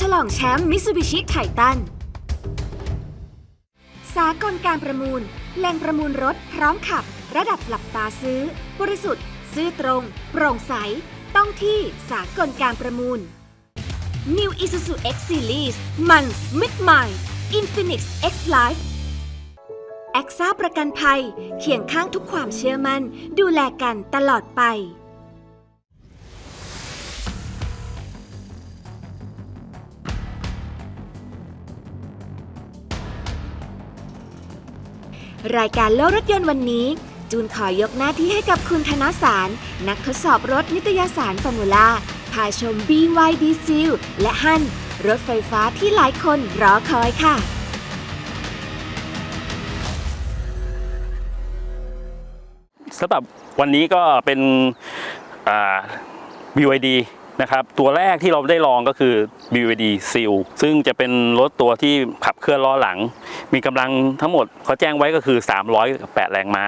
ฉลองแชมป์มิ t ซูบิชิไททัน สากลการประมูล แหล่งประมูลรถพร้อมขับ ระดับหลับตาซื้อ บริสุทธิ์ ซื่อตรง โปร่งใส ต้องที่สากลการประมูล New Isuzu X Series มันมิดใหม่ Infinix X Life แอคซ่าประกันภัย เคียงข้างทุกความเชื่อมัน่น ดูแลกันตลอดไป รายการโลกรถยนต์วันนี้ จูนขอยกหน้าที่ให้กับคุณธนสาร นักทดสอบรถนิตยสารฟอร์มูล่าพาชม BYD Seal และฮั่นรถไฟฟ้าที่หลายคนรอคอยค่ะสำหรับวันนี้ก็เป็นอ่า BYD นะครับตัวแรกที่เราได้ลองก็คือ BYD Seal ซึ่งจะเป็นรถตัวที่ขับเคลื่อนล้อหลัง มีกำลังทั้งหมดเขาแจ้งไว้ก็คือ 308 แรงม้า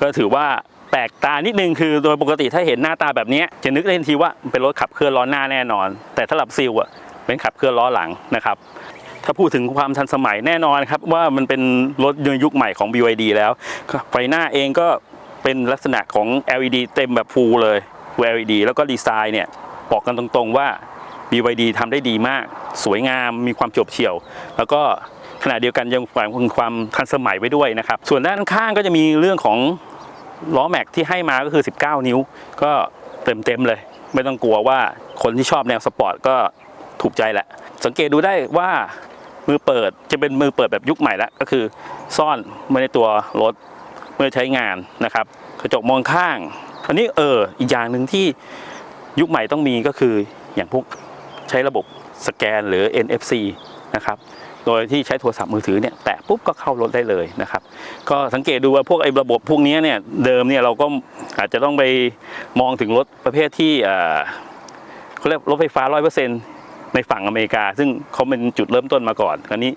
ก็ถือว่าแปลกตานิดนึงคือโดยปกติถ้าเห็นหน้าตาแบบนี้จะนึกได้ทันทีว่าเป็นรถขับเคลื่อนล้อหน้าแน่นอน แต่ถ้าหลับซิลอะเป็นขับเคลื่อนล้อหลังนะครับถ้าพูดถึงความทันสมัยแน่นอนครับว่ามันเป็นรถยนต์ยุคใหม่ของ BYD แล้วไฟหน้าเองก็เป็นลักษณะของ LED เต็มแบบฟูลเลย LED แล้วก็ดีไซน์เนี่ย บอกกันตรงๆว่า BYD ทำได้ดีมาก สวยงามมีความจบเฉี่ยว แล้วก็ขณะเดียวกันยังความความทันสมัยไว้ด้วยนะครับ ส่วนด้านข้างก็จะมีเรื่องของล้อแม็กที่ให้มาก็คือ 19 นิ้ว ก็เต็มๆเลย ไม่ต้องกลัวว่าคนที่ชอบแนวสปอร์ตก็ถูกใจแหละ สังเกตดูได้ว่ามือเปิดจะเป็นมือเปิดแบบยุคใหม่แล้ว ก็คือซ่อนไว้ในตัวรถเมื่อใช้งานนะครับ กระจกมองข้างอันนี้เอออีกอย่างหนึ่งที่ ยุคใหม่ต้องมีก็คืออย่างพวกใช้ระบบสแกนหรือ NFC นะครับโดยที่ใช้โทรศัพท์มือถือเนี่ยแตะปุ๊บก็เข้ารถได้เลยนะครับ ก็สังเกตดูว่าพวกไอ้ระบบพวกนี้เนี่ยเดิมเนี่ยเราก็อาจจะต้องไปมองถึงรถประเภทที่เขาเรียกรถไฟฟ้าร้อยเปอร์เซ็นต์ในฝั่งอเมริกา ซึ่งเขาเป็นจุดเริ่มต้นมาก่อนคราวนี้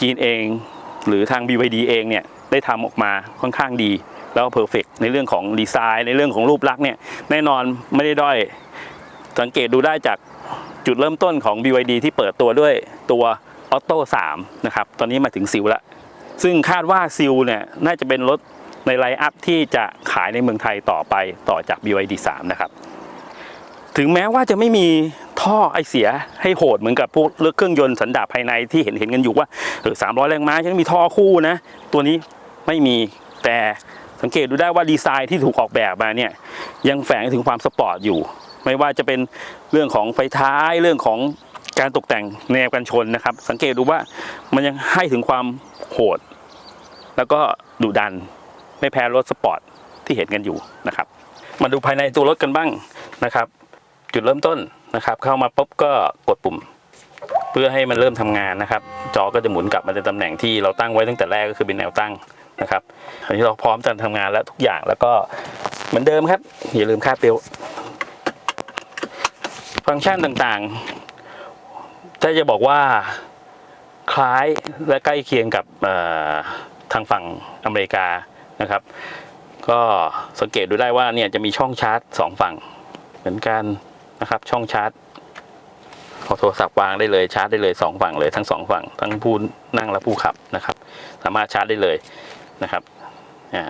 จีนเองหรือทาง BYD เองเนี่ยได้ทำออกมาค่อนข้างดี แล้วก็เพอร์เฟกในเรื่องของดีไซน์ ในเรื่องของรูปลักษณ์เนี่ยแน่นอนไม่ได้ด้อย สังเกตดูได้จากจุดเริ่มต้นของ BYD ที่เปิดตัวด้วยตัวออโต้3นะครับ ตอนนี้มาถึงซิลล้วซึ่งคาดว่าซิลเนี่ยน่าจะเป็นรถในไลน์อัพที่จะขายในเมืองไทยต่อไปต่อจาก BYD 3นะครับ ถึงแม้ว่าจะไม่มีท่อไอเสียให้โหดเหมือนกับพวกเลือกเครื่องยนต์สันดาปภายในที่เห็นเห็นกันอยู่ว่าเออสามร้อยแรงม้าฉันมีท่อคู่นะ ตัวนี้ไม่มีแต่ สังเกตดูได้ว่าดีไซน์ที่ถูกออกแบบมาเนี่ยยังแฝงถึงความสปอร์ตอยู่ ไม่ว่าจะเป็นเรื่องของไฟท้ายเรื่องของการตกแต่งแนวกันชนนะครับ สังเกตดูว่ามันยังให้ถึงความโหด แล้วก็ดุดันไม่แพ้รถสปอร์ตที่เห็นกันอยู่นะครับ มาดูภายในตัวรถกันบ้างนะครับ จุดเริ่มต้นนะครับ เข้ามาปุ๊บก็กดปุ่ม เพื่อให้มันเริ่มทำงานนะครับ จอก็จะหมุนกลับมาในตำแหน่งที่เราตั้งไว้ตั้งแต่แรกก็คือเป็นแนวตั้ง นะครับตอนนี้เราพร้อมจะทำงานแล้วทุกอย่างแล้วก็เหมือนเดิมครับ อย่าลืมคาดเบลต์ฟังก์ชันต่างๆ ถ้าจะบอกว่าคล้ายและใกล้เคียงกับทางฝั่งอเมริกานะครับ ก็สังเกตดูได้ว่าเนี่ยจะมีช่องชาร์จสองฝั่ง เหมือนกันนะครับช่องชาร์จเอาโทรศัพท์วางได้เลยชาร์จได้เลยสองฝั่งเลยทั้งสองฝั่งทั้งผู้นั่งและผู้ขับนะครับ สามารถชาร์จได้เลย นะครับอ่า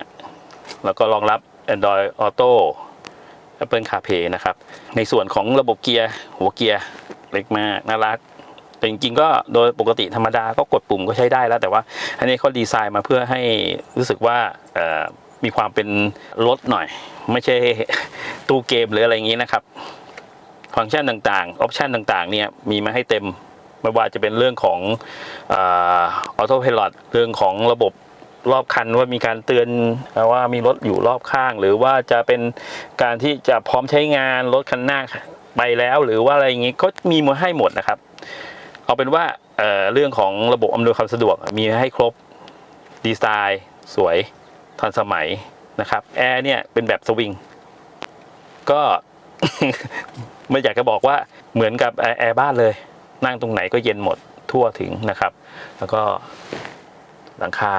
แล้วก็รองรับ Android Auto Apple CarPlay นะครับ ในส่วนของระบบเกียร์หัวเกียร์เล็กมากน่ารักแต่จริงๆก็โดยปกติธรรมดาก็กดปุ่มก็ใช้ได้แล้ว แต่ว่าอันนี้เขาดีไซน์มาเพื่อให้รู้สึกว่ามีความเป็นรถหน่อย ไม่ใช่ตู้เกมหรืออะไรอย่างนี้นะครับ ฟังก์ชันต่างๆ ออปชันต่างๆเนี่ยมีมาให้เต็มไม่ว่าจะเป็นเรื่องของออโต้พ i l o t เรื่องของระบบ รอบคันว่ามีการเตือนว่ามีรถอยู่รอบข้าง หรือว่าจะเป็นการที่จะพร้อมใช้งานรถคันหน้าไปแล้ว หรือว่าอะไรอย่างนี้ก็มีมาให้หมดนะครับ เอาเป็นว่าเเรื่องของระบบอำนวยความสะดวกมีให้ครบดีไซน์ สวยทันสมัยนะครับแอร์เนี่ยเป็นแบบสวิงก็ไม่อยากจะบอกว่าเหมือนกับแอร์แอร์บ้านเลย นั่งตรงไหนก็เย็นหมดทั่วถึงนะครับ แล้วก็หลังคา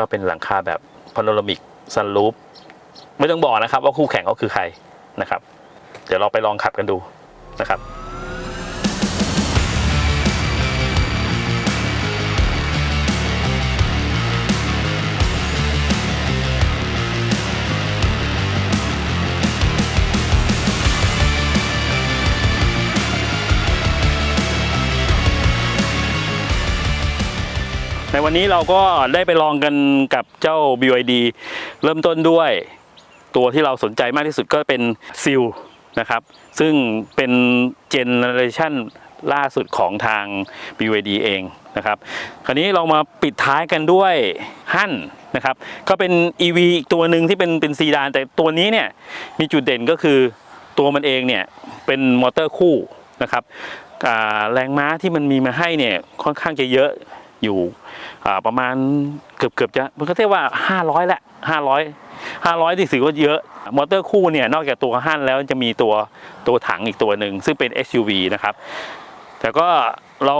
ก็เป็นหลังคาแบบพาโนรามิกซันรูฟไม่ต้องบอกนะครับว่าคู่แข่งเขาคือใครนะครับ เดี๋ยวเราไปลองขับกันดูนะครับ วันนี้เราก็ได้ไปลองกันกับเจ้า BYD เริ่มต้นด้วยตัวที่เราสนใจมากที่สุดก็เป็นซิลนะครับ ซึ่งเป็นเจเนอเรชันล่าสุดของทาง BYD เองนะครับ คราวนี้เรามาปิดท้ายกันด้วยฮั่นนะครับ ก็เป็น EV อีกตัวหนึ่งที่เป็นเป็นซีดาน แต่ตัวนี้เนี่ยมีจุดเด่นก็คือตัวมันเองเนี่ยเป็นมอเตอร์คู่นะครับแรงม้าที่มันมีมาให้เนี่ยค่อนข้างจะเยอะ อยู่ประมาณเกือบเกือบจะมันก็เรียกว่า 500แหละ500 500ที่ถือว่าเยอะ มอเตอร์คู่เนี่ยนอกจากตัวฮั่นแล้วจะมีตัวตัวถังอีกตัวหนึ่งซึ่งเป็น SUV นะครับ แต่ก็เรา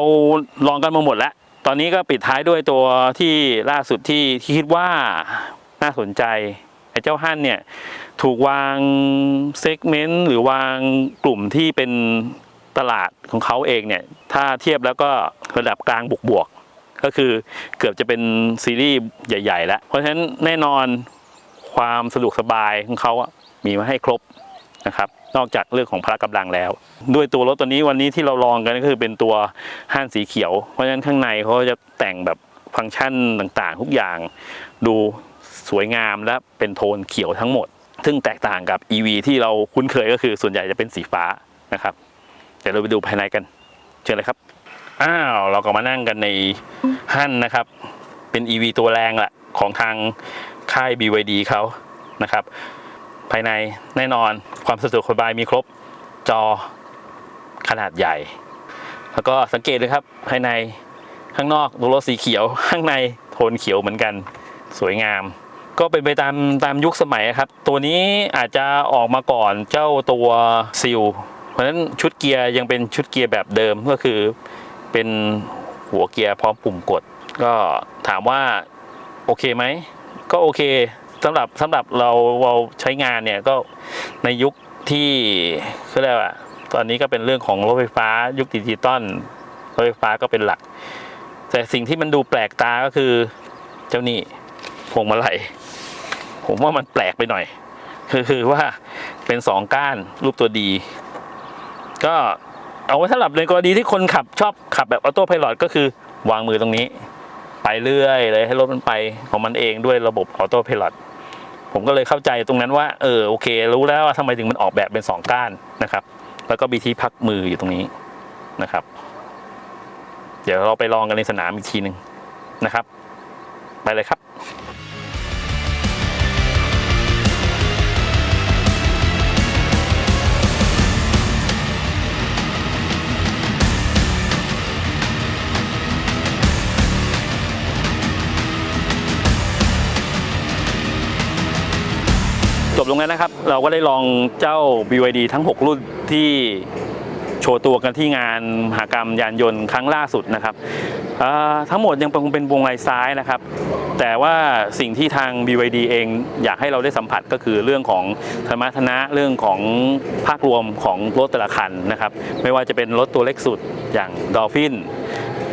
ลองกันมาหมดแล้ว ตอนนี้ก็ปิดท้ายด้วยตัวที่ล่าสุดที่ที่คิดว่าน่าสนใจไอ้เจ้าฮั่นเนี่ยถูกวางเซกเมนต์หรือวางกลุ่มที่เป็นตลาดของเขาเองเนี่ย ถ้าเทียบแล้วก็ระดับกลางบวกบวก ก็คือเกือบจะเป็นซีรีส์ใหญ่ ๆ แล้ว เพราะฉะนั้นแน่นอนความสะดวกสบายของเขามีมาให้ครบนะครับ นอกจากเรื่องของพละกำลังแล้ว ด้วยตัวรถตัวนี้วันนี้ที่เราลองกันก็คือเป็นตัวห้านสีเขียว เพราะฉะนั้นข้างในเขาจะแต่งแบบฟังก์ชันต่างๆ ทุกอย่างดูสวยงามและเป็นโทนเขียวทั้งหมด ซึ่งแตกต่างกับ EV ที่เราคุ้นเคยก็คือส่วนใหญ่จะเป็นสีฟ้านะครับ เดี๋ยวเราไปดูภายในกัน เชิญเลยครับ อ้าวเราก็มานั่งกันในฮั่นนะครับ เป็น EV ตัวแรงแหละของทางค่าย BYD เขานะครับ ภายในแน่นอนความสะดวกสบายมีครบจอขนาดใหญ่ แล้วก็สังเกตเลยครับ ภายในข้างนอกตัวรถสีเขียว ข้างในโทนเขียวเหมือนกัน สวยงาม ก็เป็นไปตามตามยุคสมัยครับ ตัวนี้อาจจะออกมาก่อนเจ้าตัวซิลเพราะฉะนั้นชุดเกียร์ยังเป็นชุดเกียร์แบบเดิมก็คือ เป็นหัวเกียร์พร้อมปุ่มกด ก็ถามว่าโอเคไหม ก็โอเคสำหรับสำหรับเราเราใช้งานเนี่ยก็ในยุคที่เขาเรียกว่าตอนนี้ก็เป็นเรื่องของรถไฟฟ้ายุคดิจิตอลรถไฟฟ้าก็เป็นหลัก แต่สิ่งที่มันดูแปลกตาก็คือเจ้านี่พวงมาลัยผมว่ามันแปลกไปหน่อย คือคือว่าเป็นสองก้านรูปตัวดี ก็ เอาไว้สำหรับในกรณีที่คนขับชอบขับแบบออโต้พายロก็คือวางมือตรงนี้ ไปเรื่อยเลยให้รถมันไปของมันเองด้วยระบบออโต้พายロผมก็เลยเข้าใจตรงนั้นว่าเออโอเค รู้แล้วว่าทำไมถึงมันออกแบบเป็นสองก้านนะครับ แล้วก็มีที่พักมืออยู่ตรงนี้นะครับ เดี๋ยวเราไปลองกันในสนามอีกทีหนึ่งนะครับ ไปเลยครับ จบลงแล้วนะครับ เราก็ได้ลองเจ้า BYD ทั้ง 6 รุ่นที่โชว์ตัวกันที่งานมหากรรมยานยนต์ครั้งล่าสุดนะครับทั้งหมดยังคงเป็นวงลายซ้ายนะครับ แต่ว่าสิ่งที่ทาง BYD เองอยากให้เราได้สัมผัสก็คือเรื่องของธรรมะทนะเรื่องของภาพรวมของรถแต่ละคันนะครับ ไม่ว่าจะเป็นรถตัวเล็กสุดอย่าง Dolphin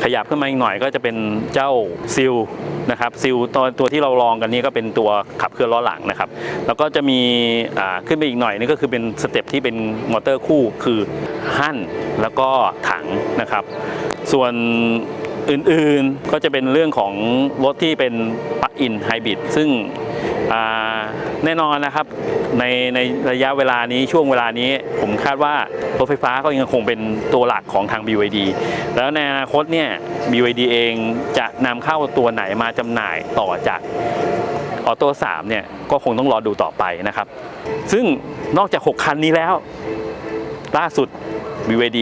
ขยับขึ้นมาอีกหน่อยก็จะเป็นเจ้าซิล นะครับซิลตัวตัวที่เราลองกันนี้ก็เป็นตัวขับเคลื่อนล้อหลังนะครับ แล้วก็จะมีขึ้นไปอีกหน่อยนี่ก็คือเป็นสเต็ปที่เป็นมอเตอร์คู่คือหั่นแล้วก็ถังนะครับ ส่วนอื่นๆก็จะเป็นเรื่องของรถที่เป็นปลั๊กอินไฮบริดซึ่งอ่า แน่นอนนะครับในในระยะเวลานี้ช่วงเวลานี้ ผมคาดว่ารถไฟฟ้าก็ยังคงเป็นตัวหลักของทาง BYD แล้วในอนาคตเนี่ย BYD เองจะนำเข้าตัวไหนมาจำหน่ายต่อจากออโต้3เนี่ยก็คงต้องรอดูต่อไปนะครับ ซึ่งนอกจาก 6 คันนี้แล้ว ล่าสุด BYD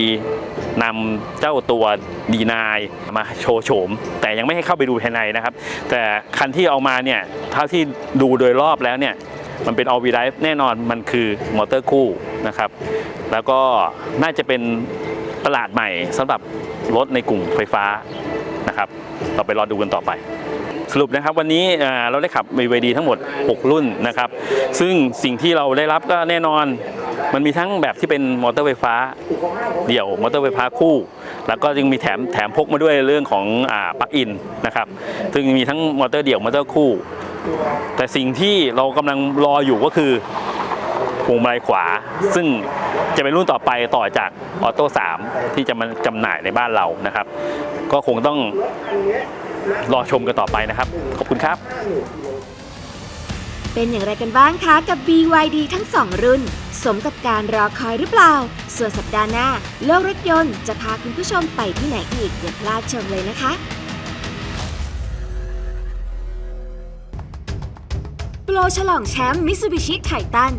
นำเจ้าตัวดีนายมาโชว์โฉม แต่ยังไม่ให้เข้าไปดูภายในนะครับ แต่คันที่เอามาเนี่ยเท่าที่ดูโดยรอบแล้วเนี่ยมันเป็น all wheel drive แน่นอนมันคือมอเตอร์คู่นะครับ แล้วก็น่าจะเป็นตลาดใหม่สำหรับรถในกลุ่มไฟฟ้านะครับ เราไปรอดูกันต่อไป สรุปนะครับวันนี้เราได้ขับ BYD ทั้งหมด 6 รุ่นนะครับ ซึ่งสิ่งที่เราได้รับก็แน่นอน มันมีทั้งแบบที่เป็นมอเตอร์ไฟฟ้า เดี่ยวมอเตอร์ไฟฟ้าคู่ แล้วก็ยังมีแถมแถมพกมาด้วยเรื่องของอ่าปลั๊กอินนะครับซึ่งมีทั้งมอเตอร์เดี่ยวมอเตอร์คู่ แต่สิ่งที่เรากำลังรออยู่ก็คือพวงมาลัยขวา ซึ่งจะเป็นรุ่นต่อไปต่อจากออโต้3ที่จะมาจำหน่ายในบ้านเรานะครับ ก็คงต้องรอชมกันต่อไปนะครับ ขอบคุณครับ เป็นอย่างไรกันบ้างคะกับ BYD ทั้ง 2 รุ่น สมกับการรอคอยหรือเปล่า ส่วนสัปดาห์หน้า โลกรถยนต์จะพาคุณผู้ชมไปที่ไหนอีก อย่าพลาดชมเลยนะคะ โปรฉลองแชมป์มิ t ซูบิชิไททัน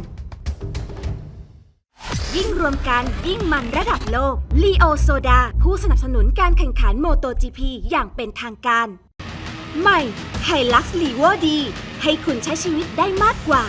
ยิ่งรวมกันยิ่งมันระดับโลก l ีโอโซดา ผู้สนับสนุนการแข่งขันโมโต GP อย่างเป็นทางการ ใหม่ไฮลักซ์ลีเวดี ให้คุณใช้ชีวิตได้มากกว่า